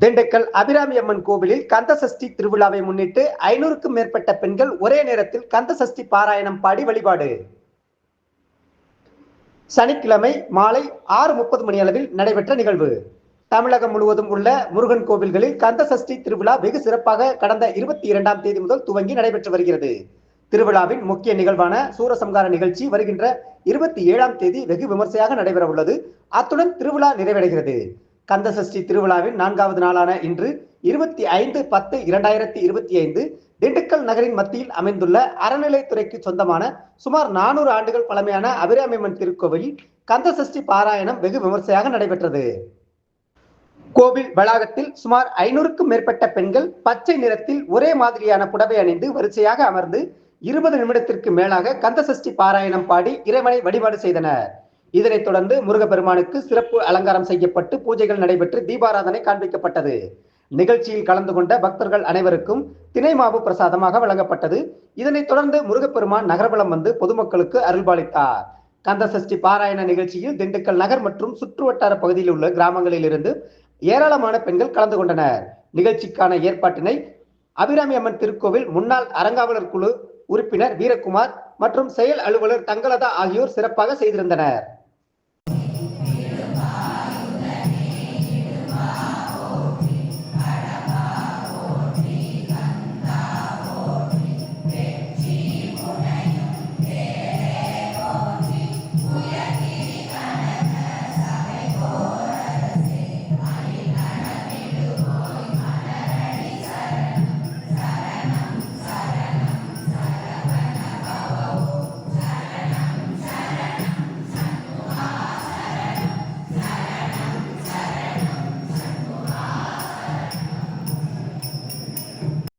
திண்டுக்கல் அபிராமி அம்மன் கோவிலில் கந்த சஷ்டி திருவிழாவை முன்னிட்டு ஐநூறுக்கும் மேற்பட்ட பெண்கள் ஒரே நேரத்தில் கந்த சஷ்டி பாராயணம் பாடி வழிபாடு. சனிக்கிழமை மாலை ஆறு முப்பது மணி அளவில் நடைபெற்ற நிகழ்வு. தமிழகம் முழுவதும் உள்ள முருகன் கோவில்களில் கந்த சஷ்டி திருவிழா வெகு சிறப்பாக கடந்த இருபத்தி இரண்டாம் தேதி முதல் துவங்கி நடைபெற்று வருகிறது. திருவிழாவின் முக்கிய நிகழ்வான சூரசம்கார நிகழ்ச்சி வருகின்ற இருபத்தி ஏழாம் தேதி வெகு விமர்சையாக நடைபெற உள்ளது அத்துடன் திருவிழா நிறைவடைகிறது. கந்த சஷ்டி திருவிழாவின் நான்காவது நாளான இன்று இருபத்தி ஐந்து பத்து இரண்டாயிரத்தி இருபத்தி ஐந்து திண்டுக்கல் நகரின் மத்தியில் அமைந்துள்ள அறநிலைத்துறைக்கு சொந்தமான சுமார் நானூறு ஆண்டுகள் பழமையான அபிராமியம்மன் திருக்கோவிலில் கந்த சஷ்டி பாராயணம் வெகு விமர்சையாக நடைபெற்றது. கோவில் வளாகத்தில் சுமார் ஐநூறுக்கும் மேற்பட்ட பெண்கள் பச்சை நிறத்தில் ஒரே மாதிரியான புடவை அணிந்து வரிசையாக அமர்ந்து இருபது நிமிடத்திற்கு மேலாக கந்த சஷ்டி பாராயணம் பாடி இறைவனை வழிபாடு செய்தனர். இதனைத் தொடர்ந்து முருகப்பெருமானுக்கு சிறப்பு அலங்காரம் செய்யப்பட்டு பூஜைகள் நடைபெற்று தீபாராதனை காண்பிக்கப்பட்டது. நிகழ்ச்சியில் கலந்து கொண்ட பக்தர்கள் அனைவருக்கும் தினை மாவு பிரசாதமாக வழங்கப்பட்டது. இதனைத் தொடர்ந்து முருகப்பெருமான் நகர்வலம் வந்து பொதுமக்களுக்கு அருள்பாலித்தார். கந்த சஷ்டி பாராயண நிகழ்ச்சியில் திண்டுக்கல் நகர் மற்றும் சுற்றுவட்டார பகுதியில் உள்ள கிராமங்களில் இருந்து ஏராளமான பெண்கள் கலந்து கொண்டனர். நிகழ்ச்சிக்கான ஏற்பாட்டினை அபிராமி அம்மன் திருக்கோவில் முன்னாள் அறங்காவலர் குழு உறுப்பினர் வீரகுமார் மற்றும் செயல் அலுவலர் தங்கலதா ஆகியோர் சிறப்பாக செய்திருந்தனர்.